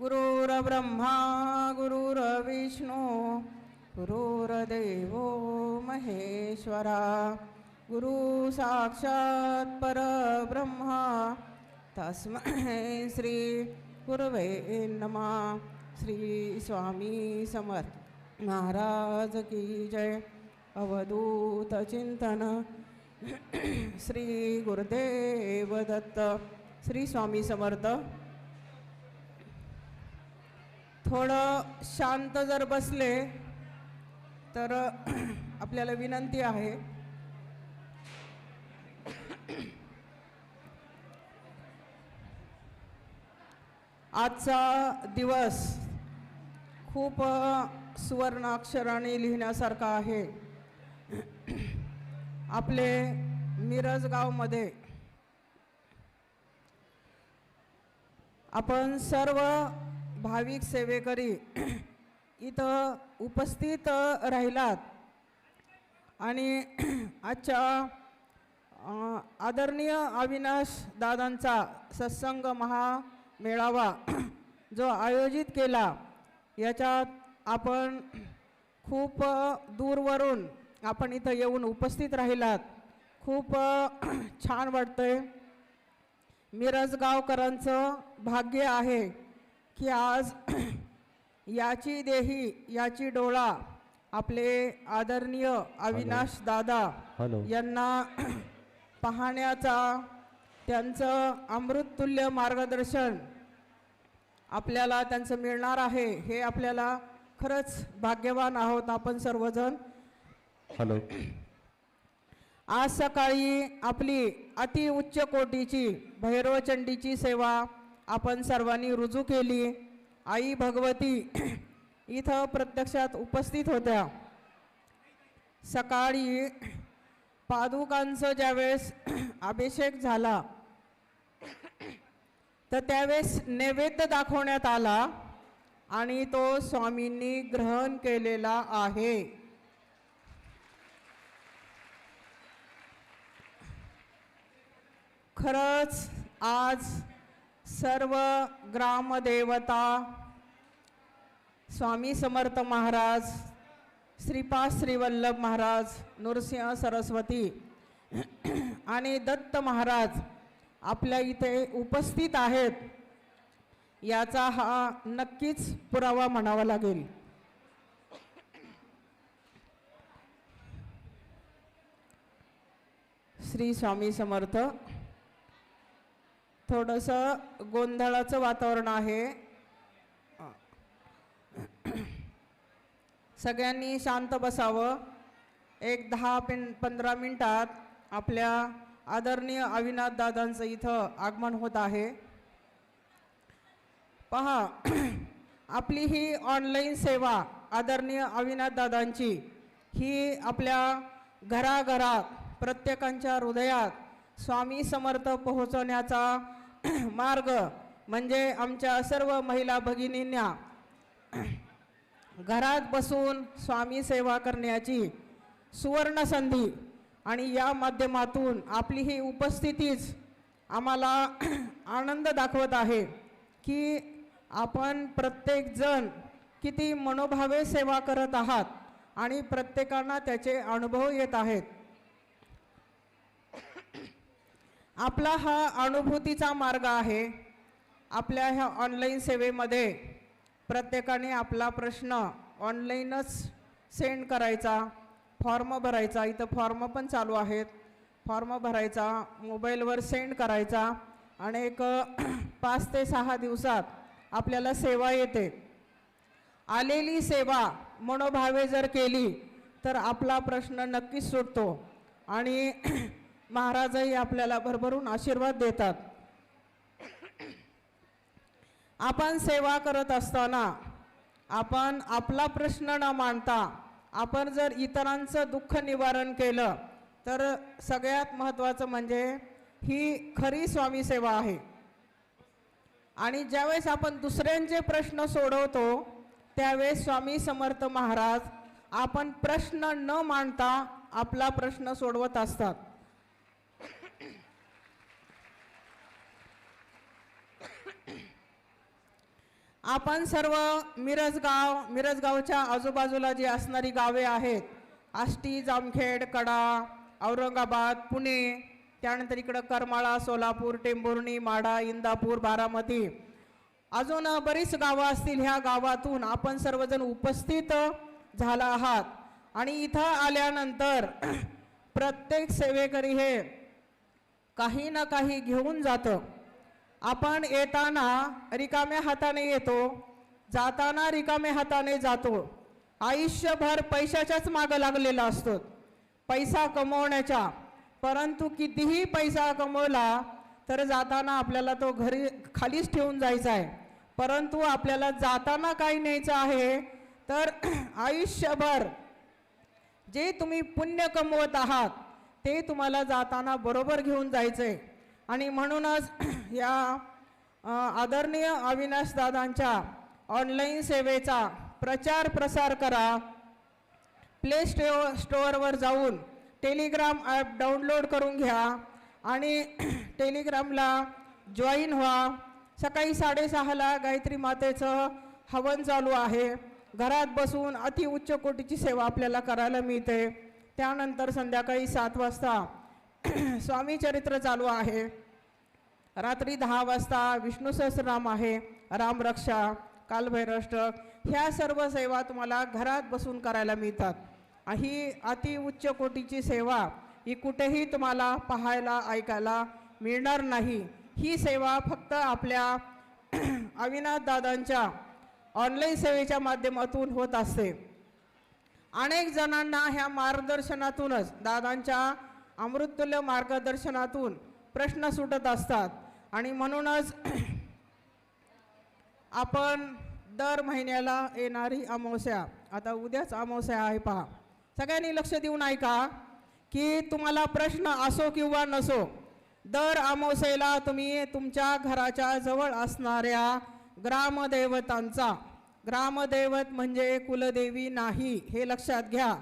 गुरुर्ब्रह्मा गुरुर्विष्णू गुरुर्देव महेश्वरा गुरु साक्षात परब्रह्मा तस्मै श्री गुरवे नमा श्री स्वामी समर्थ। महाराज की जय। अवधूत चिंतन। श्री गुरुदेव दत्त। श्री स्वामी समर्थ। थोडं शांत जर बसले तर आपल्याला विनंती आहे. आजचा दिवस खूप सुवर्ण अक्षराने लिहिण्यासारखा आहे. आपले मिरज गावमध्ये आपण सर्व भाविक सेवेकरी इथं उपस्थित राहिलात. आणि आजच्या आदरणीय अविनाश दादांचा सत्संग महामेळावा जो आयोजित केला याच्यात आपण खूप दूरवरून आपण इथं येऊन उपस्थित राहिलात. खूप छान वाटतंय. मिरज गावकरांचं भाग्य आहे. की आज याची देही याची डोळा आपले आदरणीय अविनाश दादा यांना पाहण्याचा त्यांचं अमृततुल्य मार्गदर्शन आपल्याला त्यांचं मिळणार आहे हे आपल्याला खरंच भाग्यवान आहोत आपण सर्वजण. हॅलो. आज सकाळी आपली अति उच्च कोटीची भैरवचंडीची सेवा आपण सर्वांनी रुजू केली. आई भगवती इथं प्रत्यक्षात उपस्थित होत्या. सकाळी पादुकांचं ज्यावेळेस अभिषेक झाला तर त्यावेळेस नैवेद्य दाखवण्यात आला आणि तो स्वामींनी ग्रहण केलेला आहे. खरंच आज सर्व ग्रामदेवता स्वामी समर्थ महाराज श्रीपाद श्रीवल्लभ महाराज नृसिंह सरस्वती आणि दत्त महाराज आपल्या इथे उपस्थित आहेत याचा हा नक्कीच पुरावा म्हणावा लागेल. श्री स्वामी समर्थ थोडंसं गोंधळाचं वातावरण आहे. सगळ्यांनी शांत बसावं. एक दहा पिन पंधरा मिनटात आपल्या आदरणीय अविनाथ दादांचं इथं आगमन होत आहे. पहा आपली ही ऑनलाईन सेवा आदरणीय अविनाथ दादांची ही आपल्या घराघरात प्रत्येकांच्या हृदयात स्वामी समर्थ पोहोचवण्याचा मार्ग म्हणजे आमच्या सर्व महिला भगिनींना घरात बसून स्वामी सेवा करण्याची सुवर्ण संधी आणि या माध्यमातून आपली ही उपस्थितीच आम्हाला आनंद दाखवत आहे की आपण प्रत्येकजण किती मनोभावे सेवा करत आहात आणि प्रत्येकांना त्याचे अनुभव येत आहेत. आपला हा अनुभूतीचा मार्ग आहे. आपल्या ह्या ऑनलाईन सेवेमध्ये प्रत्येकाने आपला प्रश्न ऑनलाईनच सेंड करायचा फॉर्म भरायचा. इथं फॉर्म पण चालू आहेत. फॉर्म भरायचा मोबाईलवर सेंड करायचा आणि एक पाच ते सहा दिवसात आपल्याला सेवा येते. आलेली सेवा मनोभावे जर केली तर आपला प्रश्न नक्कीच सुटतो. आणि महाराजही आपल्याला भरभरून आशीर्वाद देतात. आपण सेवा करत असताना आपण आपला प्रश्न न मांडता आपण जर इतरांचं दुःख निवारण केलं तर सगळ्यात महत्त्वाचं म्हणजे ही खरी स्वामी सेवा आहे. आणि ज्यावेळेस आपण दुसऱ्यांचे प्रश्न सोडवतो त्यावेळेस स्वामी समर्थ महाराज आपण प्रश्न न मांडता आपला प्रश्न सोडवत असतात. आपण सर्व मिरजगाव मिरजगावच्या आजूबाजूला जी असणारी गावे आहेत आष्टी जामखेड कडा औरंगाबाद पुणे त्यानंतर इकडं करमाळा सोलापूर टेंभुर्णी माडा इंदापूर बारामती अजून बरीच गावं असतील ह्या गावातून आपण सर्वजण उपस्थित झाला आहात. आणि इथं आल्यानंतर प्रत्येक सेवेकरी हे काही ना काही घेऊन जातं. आपण येताना रिकाम्या हाताने येतो जाताना रिकाम्या हाताने जातो. आयुष्यभर पैशाच्याच मागं लागलेला असतो. पैसा कमवण्याच्या परंतु कितीही पैसा कमवला तर जाताना आपल्याला तो घरी खालीच ठेवून जायचा आहे. परंतु आपल्याला जाताना काय न्यायचं आहे तर आयुष्यभर जे तुम्ही पुण्य कमवत आहात ते तुम्हाला जाताना बरोबर घेऊन जायचं आहे आणि म्हणूनच या आदरणीय अविनाश दादांच्या ऑनलाईन सेवेचा प्रचार प्रसार करा. प्ले स्टो स्टोअरवर जाऊन टेलिग्राम ॲप डाउनलोड करून घ्या आणि टेलिग्रामला जॉईन व्हा. सकाळी साडेसहाला गायत्री मातेचं हवन चालू आहे. घरात बसून अतिउच्च कोटीची सेवा आपल्याला करायला मिळते. त्यानंतर संध्याकाळी सात वाजता स्वामी चरित्र चालू आहे. रात्री दहा वाजता विष्णू सहस्रनाम आहे. रामरक्षा कालभैरष्टक ह्या सर्व सेवा तुम्हाला घरात बसून करायला मिळतात. ही अति उच्च कोटीची सेवा ही कुठेही तुम्हाला पाहायला ऐकायला मिळणार नाही. ही सेवा फक्त आपल्या अविनाश दादांच्या ऑनलाईन सेवेच्या माध्यमातून होत असते. अनेक जणांना ह्या मार्गदर्शनातूनच दादांच्या अमृततुल्य मार्गदर्शनातून प्रश्न सुटत असतात. आणि म्हणूनच आपण दर महिन्याला येणारी अमावस्या आता उद्याच अमावस्या आहे पहा. सगळ्यांनी लक्ष देऊन ऐका की तुम्हाला प्रश्न असो किंवा नसो दर अमावस्येला तुम्ही तुमच्या घराच्या जवळ असणाऱ्या ग्रामदैवतांचा ग्रामदैवत म्हणजे कुलदेवी नाही हे लक्षात घ्या.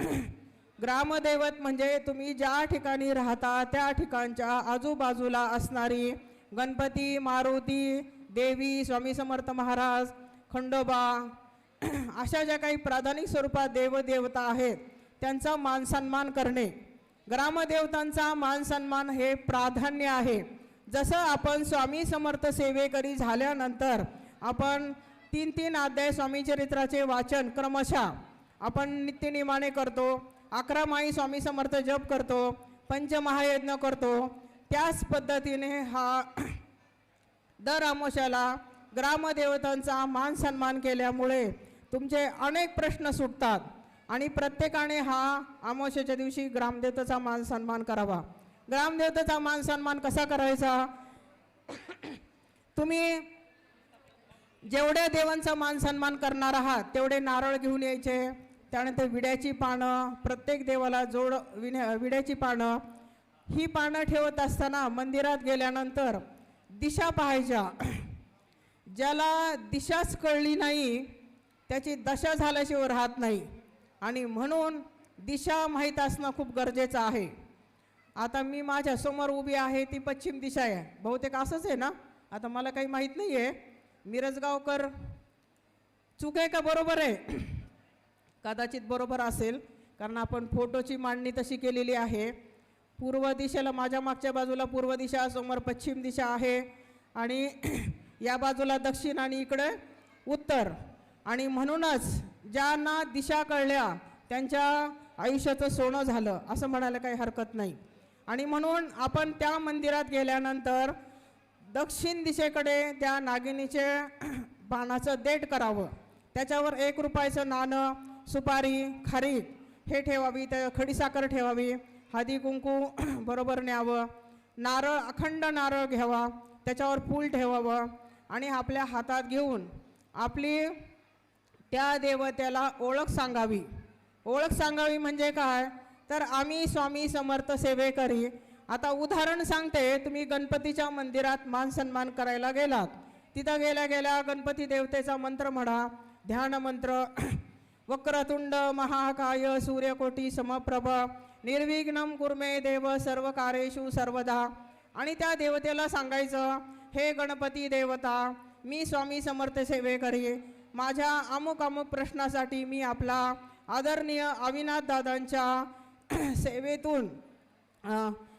ग्रामदैवत म्हणजे तुम्ही ज्या ठिकाणी राहता त्या ठिकाणच्या आजूबाजूला असणारी गणपती मारुती देवी स्वामी समर्थ महाराज खंडोबा अशा ज्या काही प्राधानिक स्वरूपात देवदेवता आहेत त्यांचा मान सन्मान करणे. ग्रामदेवतांचा मान सन्मान हे प्राधान्य आहे. जसं आपण स्वामी समर्थ सेवेकरी झाल्यानंतर आपण तीन तीन अध्याय स्वामी चरित्राचे वाचन क्रमशः आपण नित्यनियमाने करतो अकरा माई स्वामी समर्थ जप करतो पंचमहायज्ञ करतो. त्याच पद्धतीने हा दर अमोशाला ग्रामदेवतांचा मान सन्मान केल्यामुळे तुमचे अनेक प्रश्न सुटतात आणि प्रत्येकाने हा अमावस्याच्या दिवशी ग्रामदेवताचा मान सन्मान करावा. ग्रामदेवतेचा मान सन्मान कसा करायचा? तुम्ही जेवढ्या देवांचा मान सन्मान करणार आहात तेवढे नारळ घेऊन यायचे. त्यानंतर विड्याची पानं प्रत्येक देवाला जोड विण्या विड्याची पानं. ही पानं ठेवत असताना मंदिरात गेल्यानंतर दिशा पाहायच्या. ज्याला दिशाच कळली नाही त्याची दशा झाल्याशिवाय राहत नाही. आणि म्हणून दिशा माहीत असणं खूप गरजेचं आहे. आता मी माझ्यासमोर उभी आहे ती पश्चिम दिशा आहे. बहुतेक असंच आहे ना? आता मला काही माहीत नाही आहे मिरजगावकर चूक आहे का? बरोबर आहे. कदाचित बरोबर असेल कारण आपण फोटोची मांडणी तशी केलेली आहे. पूर्व दिशेला माझ्या मागच्या बाजूला पूर्व दिशा समोर पश्चिम दिशा आहे. आणि या बाजूला दक्षिण आणि इकडे उत्तर. आणि म्हणूनच ज्यांना दिशा कळल्या त्यांच्या आयुष्याचं सोनं झालं असं म्हणायला काही हरकत नाही. आणि म्हणून आपण त्या मंदिरात गेल्यानंतर दक्षिण दिशेकडे त्या नागिनीचे बाणाचं देठ करावं. त्याच्यावर एक रुपयाचं नाणं सुपारी खारीक हे ठेवावी त्या खडीसाखर ठेवावी हळदी कुंकू बरोबर न्यावं नारळ अखंड नारळ घ्यावा त्याच्यावर फूल ठेवावं आणि आपल्या हातात घेऊन आपली त्या देवतेला ओळख सांगावी. ओळख सांगावी म्हणजे काय? तर आम्ही स्वामी समर्थ सेवेकरी. आता उदाहरण सांगते तुम्ही गणपतीच्या मंदिरात मान सन्मान करायला गेलात. तिथं गेल्या गेल्या गणपती देवतेचा मंत्र म्हणा ध्यान मंत्र वक्रतुंड महाकाय सूर्यकोटी समप्रभ निर्विघ्नम कुर्मे देव सर्व कार्येषु सर्वदा. आणि त्या देवतेला सांगायचं हे गणपती देवता मी स्वामी समर्थ सेवेकरी माझ्या अमुक अमुक प्रश्नासाठी मी आपला आदरणीय अविनाथ दादांच्या सेवेतून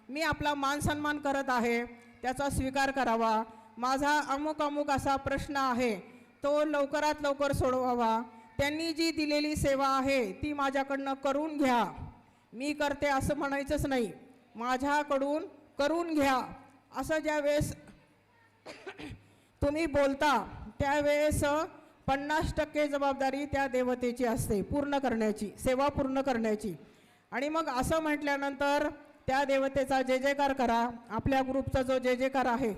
मी आपला मानसन्मान करत आहे. त्याचा स्वीकार करावा. माझा अमुक अमुक असा प्रश्न आहे तो लवकरात लवकर सोडवावा. त्यांनी जी दिलेली सेवा आहे ती माझ्याकडनं करून घ्या. मी करते असं म्हणायचंच नाही. माझ्याकडून करून घ्या. असं ज्यावेळेस तुम्ही बोलता त्यावेळेस पन्नास टक्के जबाबदारी त्या देवतेची असते पूर्ण करण्याची सेवा पूर्ण करण्याची. आणि मग असं म्हटल्यानंतर त्या देवतेचा जे जयकार करा. आपल्या ग्रुपचा जो जे जयकार आहे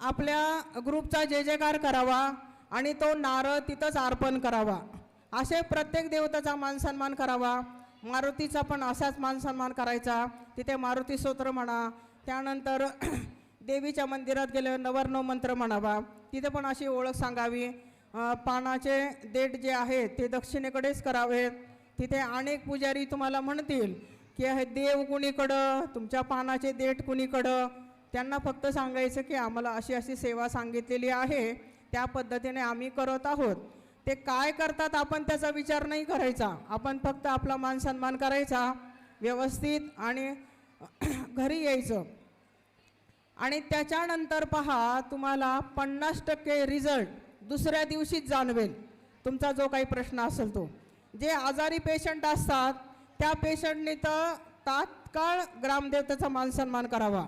आपल्या ग्रुपचा जे जयकार करावा आणि तो नारळ तिथंच अर्पण करावा. असे प्रत्येक देवताचा मानसन्मान करावा. मारुतीचा पण असाच मानसन्मान करायचा. तिथे मारुती स्तोत्र म्हणा त्यानंतर देवीच्या मंदिरात गेल्यावर नवरनव मंत्र म्हणावा. तिथे पण अशी ओळख सांगावी. पानाचे देठ जे आहेत ते दक्षिणेकडेच करावेत तिथे अनेक पुजारी तुम्हाला म्हणतील की हे देव कुणीकडं? तुमच्या पानाचे देठ कुणीकडं? त्यांना फक्त सांगायचं की आम्हाला अशी अशी सेवा सांगितलेली आहे त्या पद्धतीने आम्ही करत आहोत. ते काय करतात आपण त्याचा विचार नाही करायचा. आपण फक्त आपला मान सन्मान करायचा व्यवस्थित आणि घरी यायचं. आणि त्याच्यानंतर पहा तुम्हाला पन्नास टक्के रिझल्ट दुसऱ्या दिवशीच जाणवेल. तुमचा जो काही प्रश्न असेल तो. जे आजारी पेशंट असतात त्या पेशंटने तर तात्काळ ग्रामदेवतेचा मानसन्मान करावा.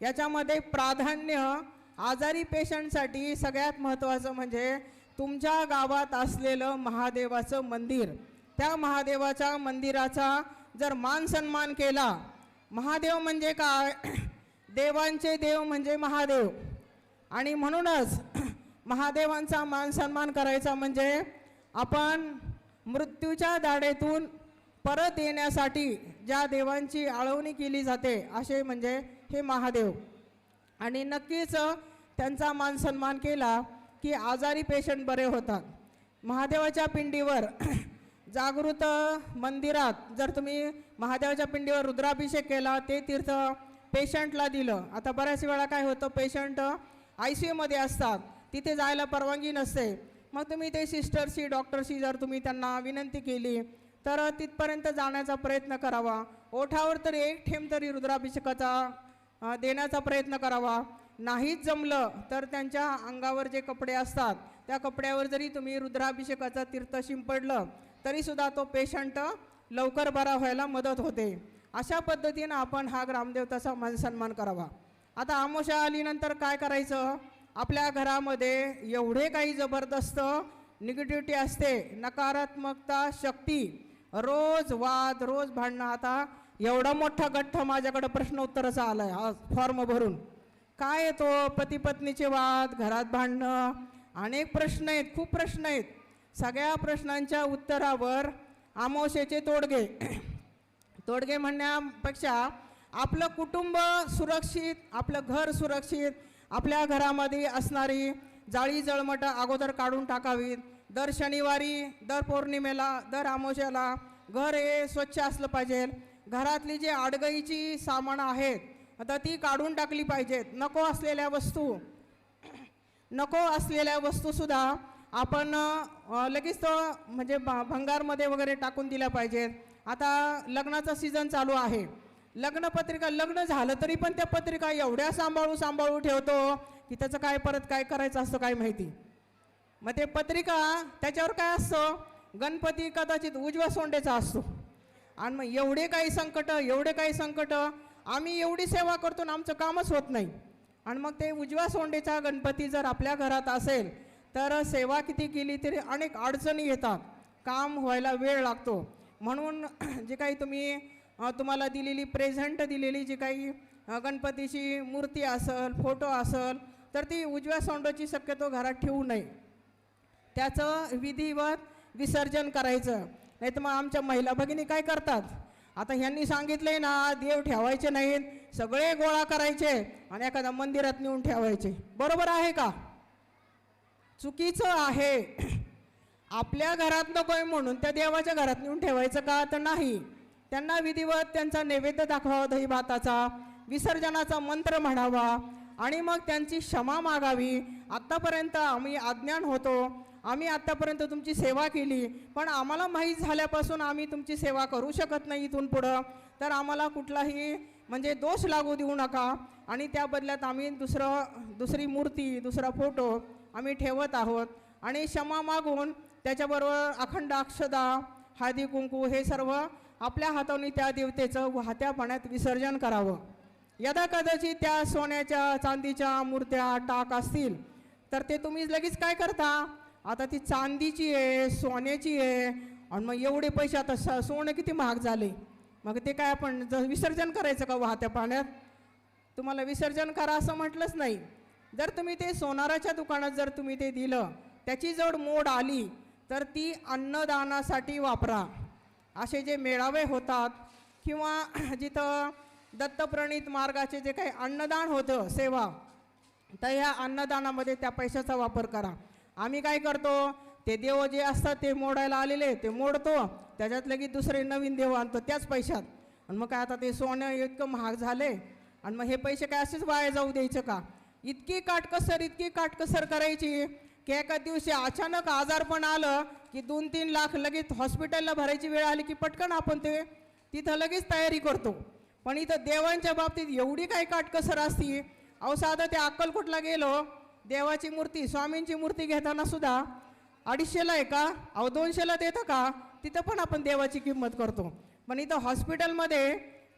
याच्यामध्ये प्राधान्य आजारी पेशंटसाठी सगळ्यात महत्त्वाचं म्हणजे तुमच्या गावात असलेलं महादेवाचं मंदिर. त्या महादेवाच्या मंदिराचा जर मान सन्मान केला महादेव म्हणजे काय? देवांचे देव म्हणजे महादेव. आणि म्हणूनच महादेवांचा मान सन्मान करायचा म्हणजे आपण मृत्यूच्या दाढेतून परत येण्यासाठी ज्या देवांची आळवणी केली जाते असे म्हणजे हे महादेव. आणि नक्कीच त्यांचा मान सन्मान केला की आजारी पेशंट बरे होतात. महादेवाच्या पिंडीवर जागृत मंदिरात जर तुम्ही महादेवाच्या पिंडीवर रुद्राभिषेक केला ते तीर्थ पेशंटला दिलं. आता बऱ्याच वेळा काय होतं पेशंट आय सी यूमध्ये असतात. तिथे जायला परवानगी नसते. मग तुम्ही ते सिस्टरशी डॉक्टरशी जर तुम्ही त्यांना विनंती केली तर तिथपर्यंत जाण्याचा प्रयत्न करावा. ओठावर तरी एक ठेम तरी रुद्राभिषेकाचा देण्याचा प्रयत्न करावा. नाहीच जमलं तर त्यांच्या अंगावर जे कपडे असतात त्या कपड्यावर जरी तुम्ही रुद्राभिषेकाचं तीर्थ शिंपडलं तरीसुद्धा तो पेशंट लवकर बरा व्हायला मदत होते. अशा पद्धतीनं आपण हा ग्रामदेवताचा मान सन्मान करावा. आता आमोशा आलीनंतर काय करायचं? आपल्या घरामध्ये एवढे काही जबरदस्त निगेटिव्हिटी असते नकारात्मकता शक्ती. रोज वाद रोज भांडणं. आता एवढा मोठा गठ्ठ माझ्याकडं प्रश्न उत्तराचा आला आहे हा फॉर्म भरून. काय येतो पतीपत्नीचे वाद घरात भांडणं अनेक प्रश्न आहेत खूप प्रश्न आहेत. सगळ्या प्रश्नांच्या उत्तरावर आमोशेचे तोडगे. तोडगे म्हणण्यापेक्षा आपलं कुटुंब सुरक्षित आपलं घर सुरक्षित आपल्या घरामध्ये असणारी जाळी जळमटं अगोदर काढून टाकावीत. दर शनिवारी दर पौर्णिमेला दर आमोशाला घर हे स्वच्छ असलं पाहिजे. घरातली जी आडगईची सामान आहेत आता ती काढून टाकली पाहिजेत. नको असलेल्या वस्तू. नको असलेल्या वस्तूसुद्धा आपण लगेच तो म्हणजे भंगारमध्ये वगैरे टाकून दिल्या पाहिजेत. आता लग्नाचा सीझन चालू आहे. लग्नपत्रिका लग्न झालं तरी पण त्या पत्रिका एवढ्या सांभाळू सांभाळू ठेवतो की त्याचं काय परत काय करायचं असतं काय माहिती. मग ते पत्रिका त्याच्यावर काय असतं? गणपती कदाचित उजव्या सोंडेचा असतो. आणि मग एवढे काही संकट एवढे काही संकट आम्ही एवढी सेवा करतो आणि आमचं कामच होत नाही. आणि मग ते उजव्या सोंडेचा गणपती जर आपल्या घरात असेल तर सेवा किती केली तरी अनेक अडचणी येतात. काम व्हायला वेळ लागतो. म्हणून जे काही तुम्ही तुम्हाला दिलेली प्रेझेंट दिलेली जी काही गणपतीची मूर्ती असेल फोटो असेल तर ती उजव्या सोंडाची शक्यतो घरात ठेवू नये. त्याचं विधिवत विसर्जन करायचं. नाही तर मग आमच्या महिला भगिनी काय करतात? आता ह्यांनी सांगितलंय ना देव ठेवायचे नाहीत सगळे गोळा करायचे आणि एखाद्या मंदिरात नेऊन ठेवायचे. बरोबर आहे का? चुकीचं आहे. आपल्या घरात नकोय म्हणून त्या देवाच्या घरात नेऊन ठेवायचं का तर नाही. त्यांना विधिवत त्यांचा नैवेद्य दाखवावा दही भाताचा विसर्जनाचा मंत्र म्हणावा आणि मग त्यांची क्षमा मागावी. आत्तापर्यंत आम्ही अज्ञान होतो. आम्ही आत्तापर्यंत तुमची सेवा केली पण आम्हाला माहीत झाल्यापासून आम्ही तुमची सेवा करू शकत नाही इथून पुढं. तर आम्हाला कुठलाही म्हणजे दोष लागू देऊ नका. आणि त्या बदल्यात आम्ही दुसरं दुसरी मूर्ती दुसरा फोटो आम्ही ठेवत आहोत. आणि क्षमा मागून त्याच्याबरोबर अखंड अक्षदा हळदी कुंकू हे सर्व आपल्या हाताने त्या देवतेचं वाहत्या पाण्यात विसर्जन करावं. यदा कदाचित त्या सोन्याच्या चांदीच्या मूर्त्या टाक असतील तर ते तुम्ही लगेच काय करता? आता ती चांदीची आहे सोन्याची आहे. आणि मग एवढे पैसे आता स- सोनं किती महाग झाले? मग ते काय आपण ज- विसर्जन करायचं का वाहत्या पाण्यात? तुम्हाला विसर्जन करा असं म्हटलंच नाही. जर तुम्ही ते सोनाराच्या दुकानात जर तुम्ही ते दिलं त्याची जर मोड आली तर ती अन्नदानासाठी वापरा. असे जे मेळावे होतात किंवा जिथं दत्तप्रणित मार्गाचे जे काही अन्नदान होतं सेवा तर ह्या अन्नदानामध्ये त्या पैशाचा वापर करा. आम्ही काय करतो? ते देव जे असतात ते मोडायला आलेले ते मोडतो. त्याच्यात लगेच दुसरे नवीन देव आणतो त्याच पैशात. आणि मग काय आता ते सोनं इतकं महाग झाले आणि मग हे पैसे काय असेच वाया जाऊ द्यायचं का? इतकी काटकसर इतकी काटकसर करायची की एका दिवशी अचानक आजारपण आलं की दोन तीन लाख लगेच हॉस्पिटलला भरायची वेळ आली की पटकन आपण ते तिथं लगेच तयारी करतो. पण इथं देवांच्या बाबतीत एवढी काही काटकसर असती? अहो साधं ते अक्कलकोटला गेलो. देवाची मूर्ती स्वामींची मूर्ती घेताना सुद्धा अडीचशेला आहे का? अहो दोनशेला देतं का? तिथं पण आपण देवाची किंमत करतो. पण इथं हॉस्पिटलमध्ये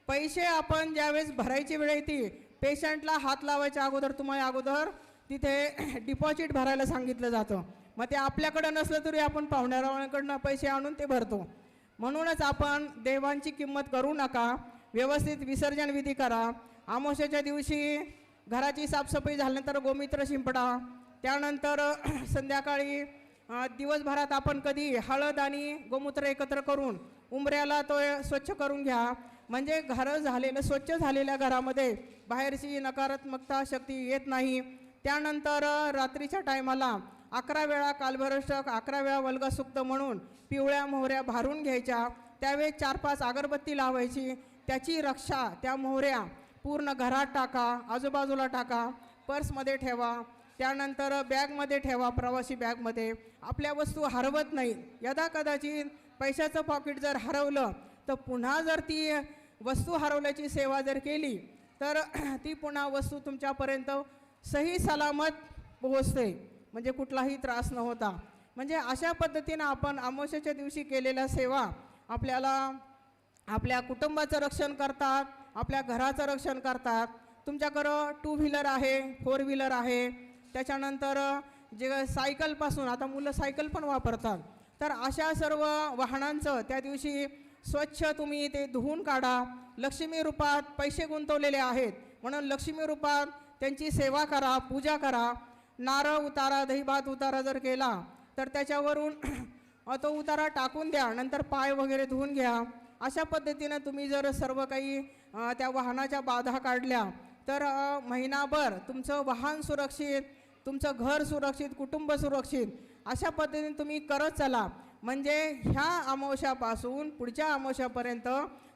पैसे आपण ज्यावेळेस भरायची वेळ येते पेशंटला हात लावायच्या अगोदर तुम्हाला अगोदर तिथे डिपॉझिट भरायला सांगितलं जातं. मग ते आपल्याकडं नसलं तरी आपण पाहुण्यारावांकडनं पैसे आणून ते भरतो. म्हणूनच आपण देवांची किंमत करू नका. व्यवस्थित विसर्जन विधी करा. आमोशाच्या दिवशी घराची साफसफाई झाल्यानंतर गोमित्र शिंपडा. त्यानंतर संध्याकाळी दिवसभरात आपण कधी हळद आणि गोमूत्र एकत्र करून उंबऱ्याला तो स्वच्छ करून घ्या. म्हणजे घरं झालेलं स्वच्छ झालेल्या घरामध्ये बाहेरची नकारात्मकता शक्ती येत नाही. त्यानंतर रात्रीच्या टायमाला अकरा वेळा कालभरष्टक अकरा वेळा वल्गसुक्त म्हणून पिवळ्या मोहऱ्या भारून घ्यायच्या. त्यावेळी चार पाच अगरबत्ती लावायची. त्याची रक्षा त्या मोहऱ्या पूर्ण घरात टाका आजूबाजूला टाका पर्समध्ये ठेवा त्यानंतर बॅगमध्ये ठेवा प्रवासी बॅगमध्ये. आपल्या वस्तू हरवत नाही. यदा कदाचित पैशाचं पॉकेट जर हरवलं तर पुन्हा जर ती वस्तू हरवल्याची सेवा जर केली तर ती पुन्हा वस्तू तुमच्यापर्यंत सही सलामत पोहोचते. म्हणजे कुठलाही त्रास न होता. म्हणजे अशा पद्धतीनं आपण अमावस्याच्या दिवशी केलेल्या सेवा आपल्याला आपल्या कुटुंबाचं रक्षण करतात आपल्या घराचं रक्षण करतात. तुमच्याकडं टू व्हीलर आहे फोर व्हीलर आहे. त्याच्यानंतर जे सायकलपासून आता मुलं सायकल पण वापरतात. तर अशा सर्व वाहनांचं त्या दिवशी स्वच्छ तुम्ही ते धुवून काढा. लक्ष्मी रूपात पैसे गुंतवलेले आहेत. म्हणून लक्ष्मी रूपात त्यांची सेवा करा पूजा करा. नारळ उतारा दहीभात उतारा जर केला तर त्याच्यावरून तो उतारा टाकून द्या. नंतर पाय वगैरे धुवून घ्या. अशा पद्धतीनं तुम्ही जर सर्व काही त्या वाहनाच्या बाधा काढल्या. तर महिनाभर तुमचं वाहन सुरक्षित तुमचं घर सुरक्षित कुटुंब सुरक्षित अशा पद्धतीने तुम्ही करत चला. म्हणजे ह्या अमावश्यापासून पुढच्या अमावश्यापर्यंत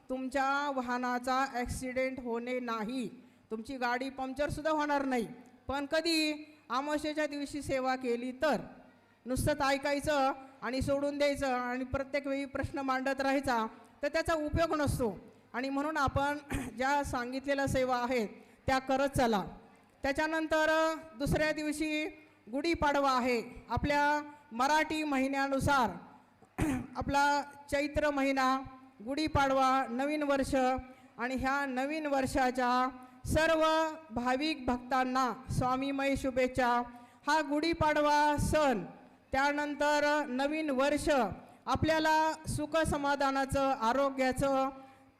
तुमच्या वाहनाचा ॲक्सिडेंट होणे नाही. तुमची गाडी पंक्चरसुद्धा होणार नाही. पण कधी अमावस्येच्या दिवशी सेवा केली तर? नुसतंच ऐकायचं आणि सोडून द्यायचं आणि प्रत्येक वेळी प्रश्न मांडत राहायचा तर त्याचा उपयोग नसतो. आणि म्हणून आपण ज्या सांगितलेल्या सेवा आहेत त्या करत चला. त्याच्यानंतर दुसऱ्या दिवशी गुढीपाडवा आहे. आपल्या मराठी महिन्यानुसार आपला चैत्र महिना गुढीपाडवा नवीन वर्ष आणि ह्या नवीन वर्षाच्या सर्व भाविक भक्तांना स्वामीमय शुभेच्छा. हा गुढीपाडवा सण त्यानंतर नवीन वर्ष आपल्याला सुख समाधानाचं आरोग्याचं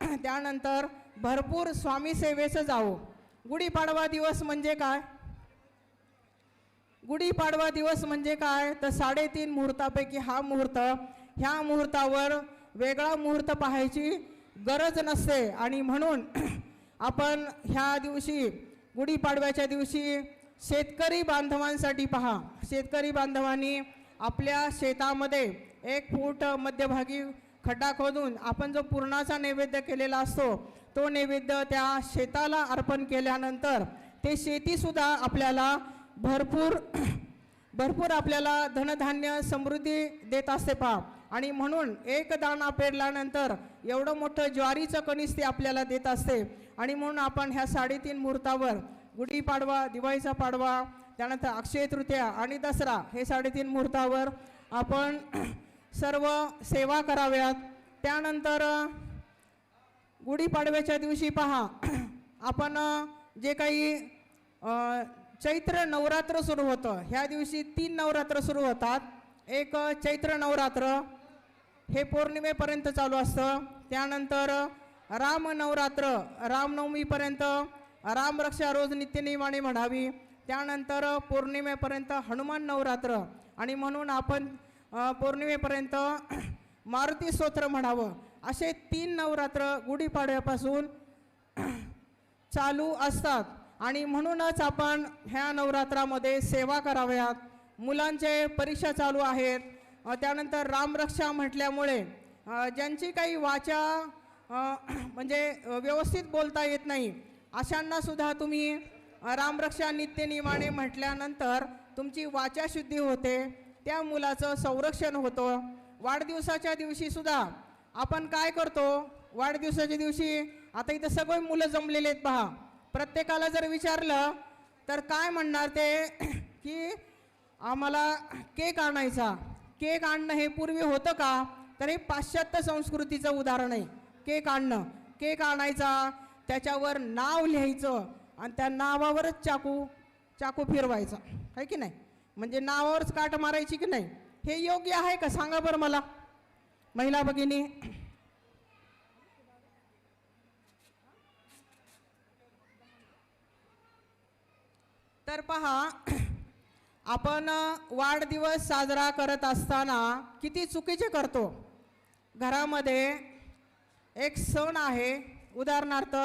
त्यानंतर भरपूर स्वामी सेवेचं जाऊ गुढीपाडवा दिवस म्हणजे काय? गुढीपाडवा दिवस म्हणजे काय? तर साडेतीन मुहूर्तापैकी हा मुहूर्त. ह्या मुहूर्तावर वेगळा मुहूर्त पाहायची गरज नसते. आणि म्हणून आपण ह्या दिवशी गुढीपाडव्याच्या दिवशी शेतकरी बांधवांसाठी पहा. शेतकरी बांधवांनी आपल्या शेतामध्ये एक फूट मध्यभागी खड्डा खोदून आपण जो पुरणाचा नैवेद्य केलेला असतो तो नैवेद्य त्या शेताला अर्पण केल्यानंतर ते शेतीसुद्धा आपल्याला भरपूर भरपूर आपल्याला धनधान्य समृद्धी देत असते पहा. आणि म्हणून एक दाणा पेरल्यानंतर एवढं मोठं ज्वारीचं कणीस ते आपल्याला देत असते. आणि म्हणून आपण ह्या साडेतीन मुहूर्तावर गुढीपाडवा दिवाळीचा पाडवा त्यानंतर अक्षय तृतीया आणि दसरा हे साडेतीन मुहूर्तावर आपण सर्व सेवा कराव्यात. त्यानंतर गुढीपाडव्याच्या दिवशी पहा. आपण जे काही चैत्र नवरात्र सुरू होतं ह्या दिवशी तीन नवरात्र सुरू होतात. एक चैत्र नवरात्र. हे पौर्णिमेपर्यंत चालू असतं. त्यानंतर राम नवरात्र. रामनवमीपर्यंत रामरक्षा रोज नित्यनियमाने म्हणावी. त्यानंतर पौर्णिमेपर्यंत हनुमान नवरात्र. आणि म्हणून आपण पौर्णिमेपर्यंत मारुती स्तोत्र म्हणावं. असे तीन नवरात्र गुढीपाडव्यापासून चालू असतात. आणि म्हणूनच आपण ह्या नवरात्रामध्ये सेवा कराव्यात. मुलांचे परीक्षा चालू आहेत. त्यानंतर रामरक्षा म्हटल्यामुळे ज्यांची काही वाचा म्हणजे व्यवस्थित बोलता येत नाही अशांनासुद्धा तुम्ही रामरक्षा नित्यनियमाने म्हटल्यानंतर तुमची वाचा शुद्धी होते. त्या मुलाचं संरक्षण होतं. वाढदिवसाच्या दिवशी सुद्धा आपण काय करतो? वाढदिवसाच्या दिवशी आता इथं सगळे मुलं जमलेले आहेत पहा. प्रत्येकाला जर विचारलं तर काय म्हणणार ते? की आम्हाला केक आणायचा. केक आणणं हे पूर्वी होतं का? तर हे पाश्चात्य संस्कृतीचं उदाहरण आहे. केक आणणं. केक आणायचा त्याच्यावर नाव लिहायचं आणि त्या नावावरच चाकू चाकू फिरवायचा. आहे की नाही? म्हणजे नावावरच काट मारायची की नाही? हे योग्य आहे का? सांगा बरं मला. महिला भगिनी तर पहा आपण वाढदिवस साजरा करत असताना किती चुकीचे करतो. घरामध्ये एक सण आहे उदाहरणार्थ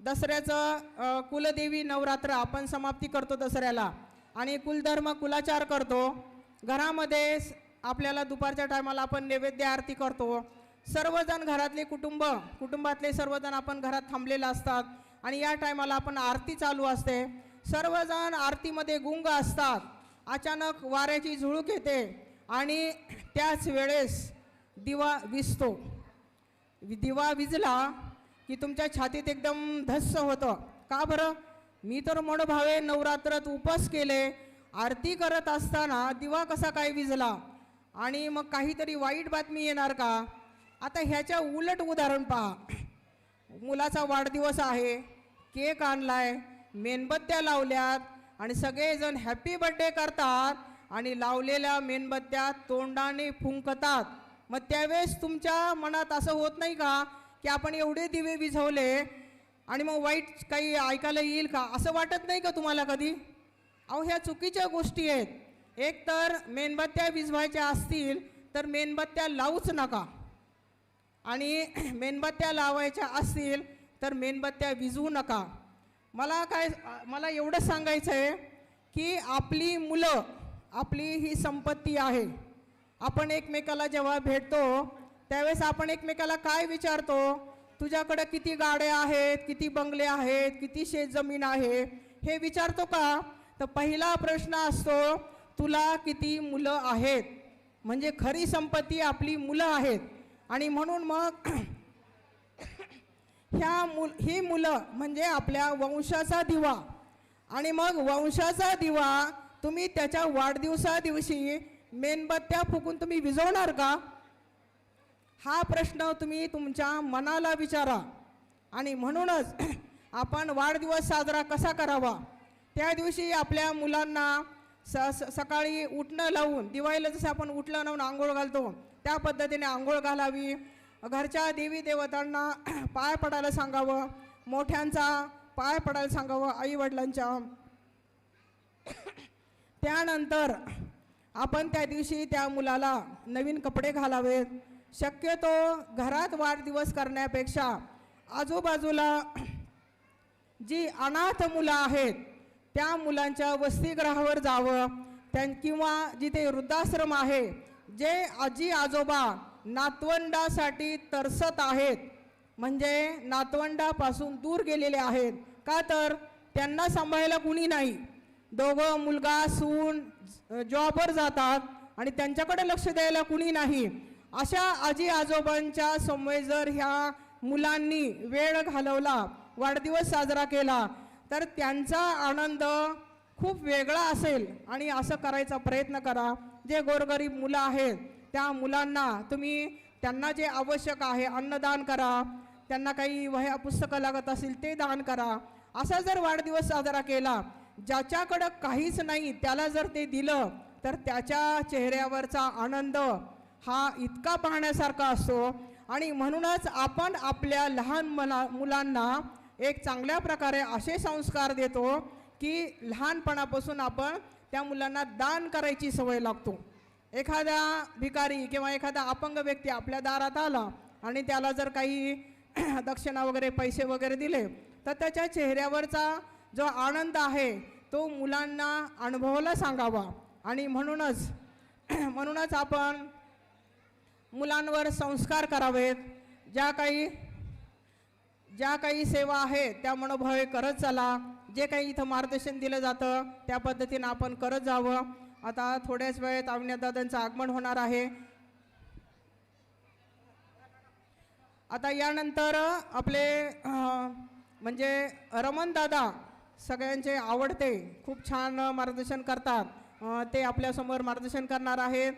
दसऱ्याचं कुलदेवी नवरात्र आपण समाप्ती करतो दसऱ्याला. आणि कुलधर्म कुलाचार करतो. घरामध्ये आपल्याला दुपारच्या टायमाला आपण नैवेद्य आरती करतो. सर्वजण घरातले कुटुंब कुटुंबातले सर्वजण आपण घरात थांबलेले असतात. आणि या टायमाला आपण आरती चालू असते. सर्वजण आरतीमध्ये गुंग असतात. अचानक वाऱ्याची झुळूक येते. आणि त्याच वेळेस दिवा विजतो वि- दिवा विजला की तुमच्या छातीत एकदम धस्स होतं. का बरं? मी तर मनोभावे नवरात्रात उपास केले आरती करत असताना दिवा कसा काय विजला आणि मग काहीतरी वाईट बातमी येणार का? आता ह्याच्या उलट उदाहरण पहा. मुलाचा वाढदिवस आहे केक आणलाय मेणबत्त्या लावल्यात आणि सगळेजण हॅपी बर्थडे करतात आणि लावलेल्या मेणबत्त्या तोंडाने फुंकतात. मग त्यावेळेस तुमच्या मनात असं होत नाही का की आपण एवढे दिवे विझवले आणि मग वाईट काही ऐकायला येईल का? असं वाटत नाही का तुम्हाला कधी? अहो ह्या चुकीच्या गोष्टी आहेत. एक तर मेणबत्त्या विझवायच्या असतील तर मेणबत्त्या लावूच नका. आणि मेणबत्त्या लावायच्या असतील तर मेणबत्त्या विझवू नका. मला काय मला एवढं सांगायचं आहे की आपली मुलं आपली ही संपत्ती आहे. आपण एकमेकाला जेव्हा भेटतो त्यावेळेस आपण एकमेकाला काय विचारतो? तुझ्याकडं किती गाड्या आहेत किती बंगले आहेत किती शेतजमीन आहे हे विचारतो का? तर पहिला प्रश्न असतो तुला किती मुलं आहेत? म्हणजे खरी संपत्ती आपली मुलं आहेत. आणि म्हणून मग ह्या मुल ही मुलं म्हणजे आपल्या वंशाचा दिवा. आणि मग वंशाचा दिवा तुम्ही त्याच्या वाढदिवसा दिवशी मेणबत्त्या फुकून तुम्ही विजवणार का? हा प्रश्न तुम्ही तुमच्या मनाला विचारा. आणि म्हणूनच आपण वाढदिवस साजरा कसा करावा? त्या दिवशी आपल्या मुलांना स स- सकाळी उठणं लावून दिवाळीला जसं आपण उठलं लावून आंघोळ घालतो त्या पद्धतीने आंघोळ घालावी. घरच्या देवी देवतांना पाय पडायला सांगावं. मोठ्यांचा पाय पडायला सांगावं आईवडिलांच्या. त्यानंतर आपण त्या दिवशी त्या मुलाला नवीन कपडे घालावेत. शक्यतो घरात वाढदिवस करण्यापेक्षा आजूबाजूला जी अनाथ मुलं आहेत त्या मुलांच्या वसतिगृहावर जावं त्यां किंवा जिथे वृद्धाश्रम आहे जे आजी आजोबा नातवंडासाठी तरसत आहेत म्हणजे नातवंडापासून दूर गेलेले आहेत का तर त्यांना सांभाळायला कुणी नाही. दोघं मुलगा सून जॉबवर जातात आणि त्यांच्याकडे लक्ष द्यायला कुणी नाही. अशा आजी आजोबांच्या समोर जर ह्या मुलांनी वेळ घालवला वाढदिवस साजरा केला तर त्यांचा आनंद खूप वेगळा असेल. आणि असं करायचा प्रयत्न करा. जे गोरगरीब मुलं आहेत त्या मुलांना तुम्ही त्यांना जे आवश्यक आहे अन्नदान करा. त्यांना काही वह्या पुस्तकं लागत असतील ते दान करा. असा जर वाढदिवस साजरा केला ज्याच्याकडं काहीच नाही त्याला जर ते दिलं तर त्याच्या चेहऱ्यावरचा आनंद हा इतका पाहण्यासारखा असतो. आणि म्हणूनच आपण आपल्या लहान मना मुलांना एक चांगल्या प्रकारे असे संस्कार देतो की लहानपणापासून आपण त्या मुलांना दान करायची सवय लागतो. एखादा भिकारी किंवा एखादा अपंग व्यक्ती आपल्या दारात आला आणि त्याला जर काही दक्षिणा वगैरे पैसे वगैरे दिले तर त्याच्या चेहऱ्यावरचा जो आनंद आहे तो मुलांना अनुभवायला सांगावा. आणि म्हणूनच म्हणूनच आपण मुलांवर संस्कार करावेत. ज्या काही ज्या काही सेवा आहेत त्या मनोभावे करत चला. जे काही इथं मार्गदर्शन दिलं जातं त्या पद्धतीनं आपण करत जावं. आता थोड्याच वेळेत अविनादादांचं आगमन होणार आहे. आता यानंतर आपले म्हणजे रमणदादा सगळ्यांचे आवडते. खूप छान मार्गदर्शन करतात. ते आपल्यासमोर मार्गदर्शन करणार आहेत.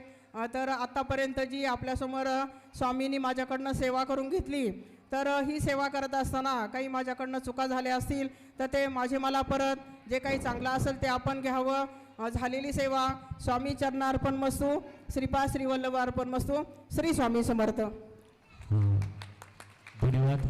तर आत्तापर्यंत जी आपल्यासमोर स्वामींनी माझ्याकडनं सेवा करून घेतली तर ही सेवा करत असताना काही माझ्याकडनं चुका झाल्या असतील तर ते माझे मला परत जे काही चांगलं असेल ते आपण घ्यावं. झालेली सेवा स्वामी चरणार्पण मस्तू श्रीपा श्रीवल्लभ अर्पण मस्तू श्री स्वामी समर्थ. धन्यवाद.